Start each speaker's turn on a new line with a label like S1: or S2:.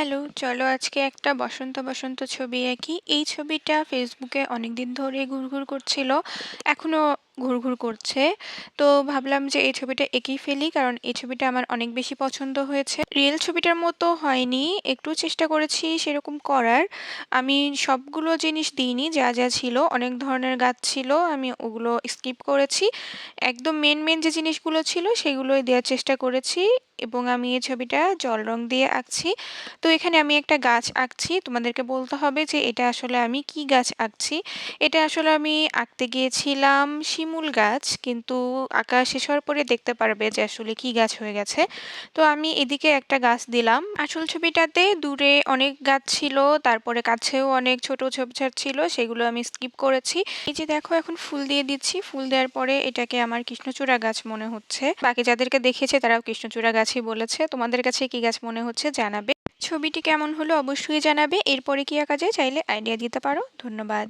S1: Hello, চলো আজকে একটা বসন্ত বসন্ত ছবি আঁকি। এই ছবিটা ফেসবুকে অনেক দিন ধরে ঘুরঘুর করছিল এখনও ঘুরঘুর করছে। তো ভাবলাম যে এই ছবিটা এঁকেই ফেলি, কারণ এই ছবিটা আমার অনেক বেশি পছন্দ হয়েছে। রিয়েল ছবিটার মতো হয়নি, একটু চেষ্টা করেছি সেরকম করার। আমি সবগুলো জিনিস দিইনি, যা যা ছিল, অনেক ধরনের গাছ ছিল, আমি ওগুলো স্কিপ করেছি। একদম মেন মেন যে জিনিসগুলো ছিল, সেগুলোই দেওয়ার চেষ্টা করেছি। এবং আমি এই ছবিটা জল রং দিয়ে আঁকছি। তো এখানে আমি একটা গাছ আঁকছি। তোমাদেরকে বলতে হবে যে এটা আসলে আমি কি গাছ আঁকছি? এটা আসলে আমি আঁকতে গিয়েছিলাম শিমুল গাছ, কিন্তু আঁকা শেষ হওয়ার পরে দেখতে পারবে যে আসলে কি গাছ হয়ে গেছে। তো আমি এদিকে একটা গাছ দিলাম। আসল ছবিটাতে দূরে অনেক গাছ ছিল, তারপরে কাছেও অনেক ছোট ঝোপঝাড় ছিল, সেগুলো আমি স্কিপ করেছি। এই যে দেখো, এখন ফুল দিয়ে দিচ্ছি। ফুল দেওয়ার পরে এটাকে আমার কৃষ্ণচূড়া গাছ মনে হচ্ছে। বাকি যাদেরকে দেখেছে তারাও কৃষ্ণচূড়া গাছই বলেছে, তোমাদের কাছে কি গাছ মনে হচ্ছে জানাবে? ছবিটি কেমন হলো অবশ্যই জানাবে, এরপরে কি আঁকা যায় চাইলে আইডিয়া দিতে পারো, ধন্যবাদ।